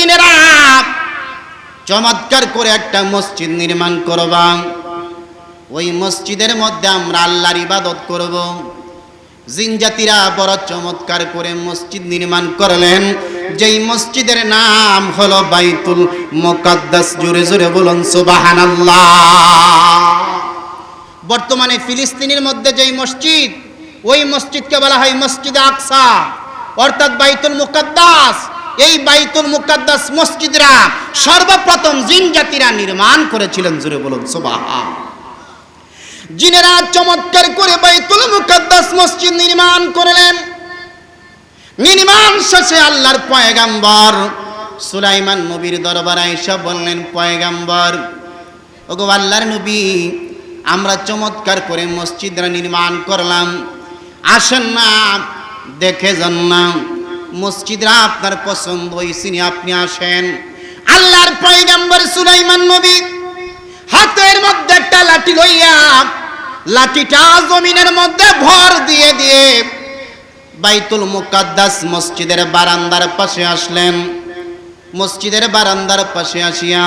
জিনেরা চমৎকার করে একটা মসজিদ নির্মাণ করবা। ওই মসজিদের মধ্যে আমরা আল্লাহর ইবাদত করব। জিনজাতিরা বড় চমৎকার করে মসজিদ নির্মাণ করলেন। যেই মসজিদের নাম হলো বাইতুল মুকাদ্দাস। জোরে জোরে বলুন, সুবহানাল্লাহ। বর্তমানে ফিলিস্তিনের মধ্যে যেই মসজিদ, ওই মসজিদকে বলা হয় মসজিদ আকসা। অর্থাৎ বাইতুল মুকাদ্দাস। এই বাইতুল মুকাদ্দাস মসজিদরা সর্বপ্রথম জিন জাতিরা নির্মাণ করেছিলেন, জোরে বলুন, সুবহান। জিনেরা চমৎকার করে বাইতুল মুকাদ্দাস মসজিদ নির্মাণ করলেন। নির্মাণ শেষে আল্লাহর পয়গাম্বর সুলাইমান নবীর দরবারে আয়েশা বললেন, পয়গাম্বর, ওগো আল্লাহর নবী, আমরা চমৎকার করে মসজিদরা নির্মাণ করলাম। আসেন না, দেখে যান না। মসজিদরা আপনার পছন্দ হয়েছে আপনি আসেন। আল্লাহর পয়গাম্বর সুলাইমান নবী হাতের মধ্যে একটা লাঠি লইয়া লাঠিটা জমিনের মধ্যে ভর দিয়ে দিয়ে বাইতুল মুকাদ্দাস মসজিদের বারান্দার পাশে আসলেন। মসজিদের বারান্দার পাশে আসিয়া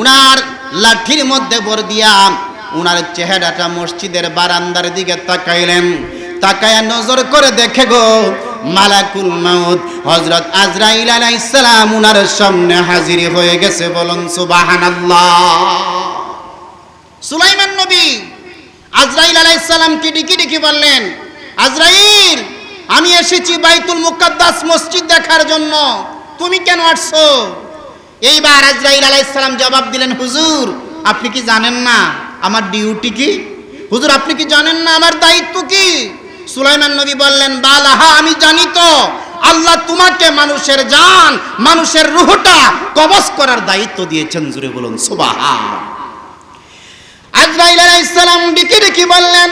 উনার লাঠির মধ্যে ভর দিয়া উনার চেহারাটা মসজিদের বারান্দার দিকে তাকাইলেন। তাকায়া নজর করে দেখে গো মালাকুল মাউদ হযরত আজরাইল আলাইহিস সালাম উনার সামনে হাজির হয়ে গেছে বলুন, সুবহানাল্লাহ। সুলাইমান নবী আজরাইল আলাইহিস সালাম কি ডিকি ডিকি বললেন, আজরাইল, আমি এসেছি বাইতুল মুকাদ্দাস মসজিদ দেখার জন্য। তুমি কেন আসছো? এইবার আজরাইল আলাইহিস সালাম জবাব দিলেন, হুজুর, আপনি কি জানেন না আমার ডিউটি কি? হুজুর, আপনি কি জানেন না আমার দায়িত্ব কি? সুলাইমান নবী বললেন, বালাহা, আমি জানি তো, আল্লাহ তোমাকে মানুষের জান, মানুষের রুহটা কবজ করার দায়িত্ব দিয়েছেন। জুড়ে বলুন, সুবহান। আজরাইল আলাইহিস সালাম ডেকে ডেকে বললেন,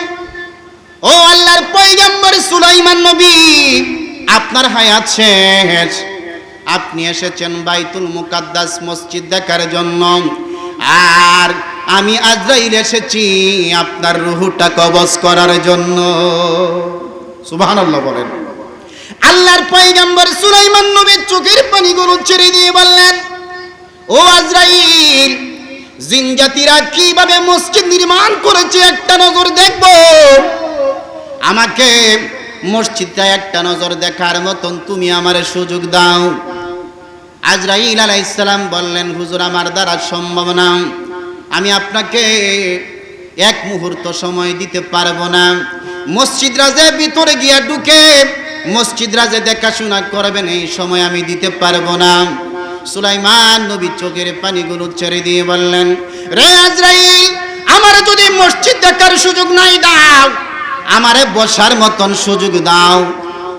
ও আল্লাহর পয়গম্বর সুলাইমান নবী, আপনার হায়াত শেষ। আপনি এসেছেন বাইতুল মুকাদ্দাস মসজিদ দেখার জন্য। আর আমি আজরাইল এসেছি আপনার রুহুটা কবজ করার জন্য। সুবহানাল্লাহ বলেন। আল্লাহর পয়গম্বর সুলাইমান নবীর চোখের পানিগুলো ছেড়ে দিয়ে বললেন, ও আজরাইল, জিনজাতিরা কীভাবে মসজিদ নির্মাণ করেছে একটা নজর দেখব। আমাকে মসজিদটা একটা নজর দেখার মতন তুমি আমার সুযোগ দাও। আজরাইল আলাইসালাম বললেন, হুজুর, আমার দ্বারা সম্ভব না। আমি আপনাকে এক মুহূর্ত সময় দিতে পারব না। মসজিদ রাজে ভিতরে গিয়া ঢুকে মসজিদ রাজে দেখাশোনা করবেন, এই সময় আমি দিতে পারব না। সুলাইমান নবী চোখের পানিগুলো ছেড়ে দিয়ে বললেন, রে আজরাইল, আমার যদি মসজিদ দেখার সুযোগ নাই দাও, আমারে বসার মতন সুযোগ দাও।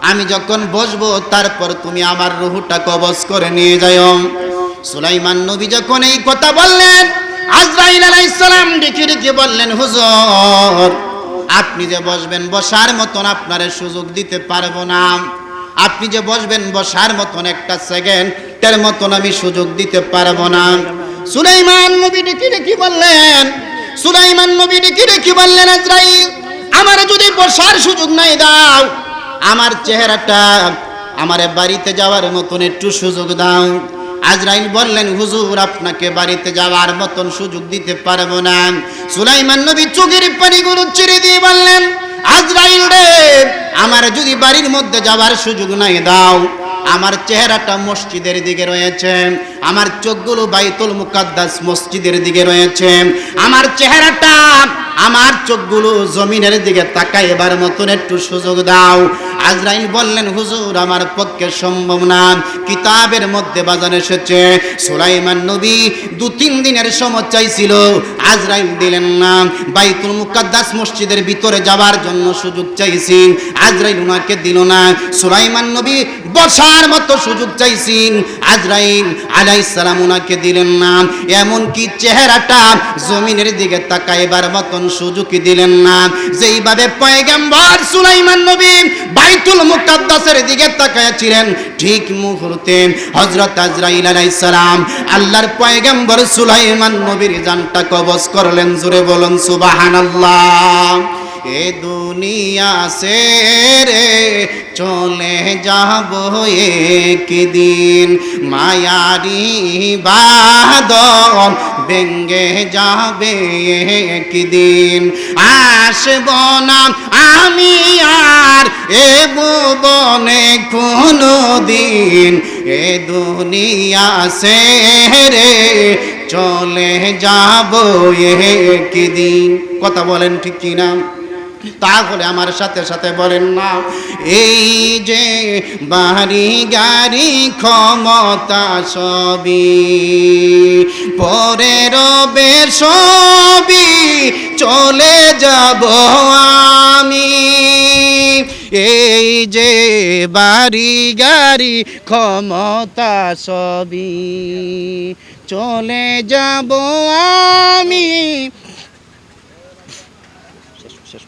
আমি যখন বসবো, তারপর তুমি আমার রুহুটা কবজ করে নিয়ে যাও সুলাইমান নবী যখন এই কথা বললেন আজরাইল আলাইহিস সালাম ডেকে ডেকে বললেন, হুজুর, আপনি যে বসবেন বসার মতন আপনারে সুযোগ দিতে পারব না। আপনি যে বসবেন বসার মতন একটা সেকেন্ডের মতন আমি সুযোগ দিতে পারব না। সুলাইমান নবী ডেকে ডেকে বললেন, সুলাইমান নবী ডেকে ডেকে বললেন, আজরাইল, আমার যদি বসার সুযোগ নাই দাও, আমার চেহারাটা আমারে বাড়িতে যাওয়ার মতন একটু সুযোগ দাও। আজরাইল বললেন, হুজুর, আপনাকে বাড়িতে যাওয়ার মতন সুযোগ দিতে পারব না। সুলাইমান নবী চোখের পানিগুলো ছেড়ে দিয়ে বললেন, আজরাইল রে, আমার যদি বাড়ির মধ্যে যাওয়ার সুযোগ নাই, দাও। আমার চেহারাটা মসজিদের দিকে রয়েছে, আমার চোখগুলো বাইতুল মুকাদ্দাস মসজিদের দিকে রয়েছে, আমার চেহারাটা আমার চোখগুলো জমিনের দিকে তাকাই এবার মতন একটু সুযোগ দাও। আজরাইল বললেন, হুজুর, আমার পক্ষে সম্ভব না। কিতাবের মধ্যে বাজার এসেছে, সুলাইমান নবী দু তিন দিনের সময় চাইছিল, আজরাইল দিলেন না। বাইতুল মুকাদ্দাস মসজিদের ভিতরে যাওয়ার জন্য সুযোগ চাইছেন আজরাইল উনাকে দিল না। সুলাইমান নবী বসার মতো সুযোগ চাইছেন আজরাইল আলাইহিস সালাম উনাকে দিলেন না। এমন কি চেহারাটা জমিনের দিকে তাকাইবার মতন সুযোগ দিলেন না। যেইভাবে পয়গাম্বর সুলাইমান নবী বাইতুল মুকাদ্দাসের দিকে তাকায়াছিলেন। ঠিক মুহূর্তে হযরত আজরাইল আলাইহিস সালাম আল্লাহর পয়গাম্বর সুলাইমান নবীর জানটা কবজ করলেন। জোরে বলুন, সুবহানাল্লাহ। এ দুনিয়া সে রে, চলে যাব একদিন। মায়ারি বাদল বেঙ্গে যাবে একদিন। আসব না আমি আর এ বনে কোনো দিন এ দুনিয়া সে রে চলে যাব একদিন। কথা বলেন ঠিক কিনা? তাহলে আমার সাথে সাথে বলেন না এই যে বাড়ি গাড়ি ক্ষমতা সবই, পরে রবে সবই চলে যাব আমি। এই যে বাড়ি গাড়ি ক্ষমতা সবই চলে যাব আমি শেষ শেষ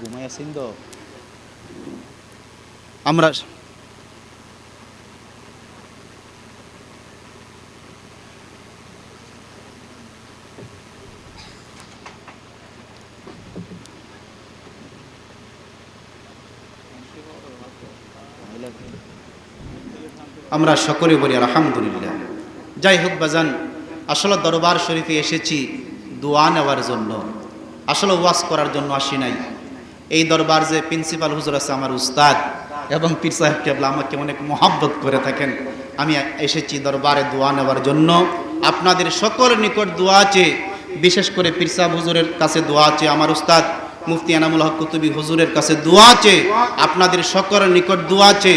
ঘুমাই আছেন তো? আমরা আমরা সকলে বলি আলহামদুলিল্লাহ। যাই হোক বাজান, আসলে দরবার শরীফে এসেছি, দোয়া নেওয়ার জন্য। আসলে ওয়াজ করার জন্য আসি নাই। এই দরবার যে প্রিন্সিপাল হুজুর আছে আমার উস্তাদ এবং পীর সাহেব কেবলা আমাকে অনেক মহাব্বত করে থাকেন। আমি এসেছি দরবারে দোয়া নেওয়ার জন্য। আপনাদের সকলের নিকট দোয়া আছে। বিশেষ করে পীর সাহেব হুজুরের কাছে দোয়া আছে। আমার উস্তাদ মুফতি এনামুল হক কুতুবি হুজুরের কাছে দোয়া আছে। আপনাদের সকলের নিকট দোয়া আছে।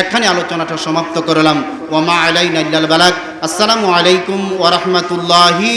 এখানে আলোচনাটা সমাপ্ত করলাম। ওমা আলাইনা ইল্লাল বালাগ। আসসালামু আলাইকুম ওয়া রাহমাতুল্লাহি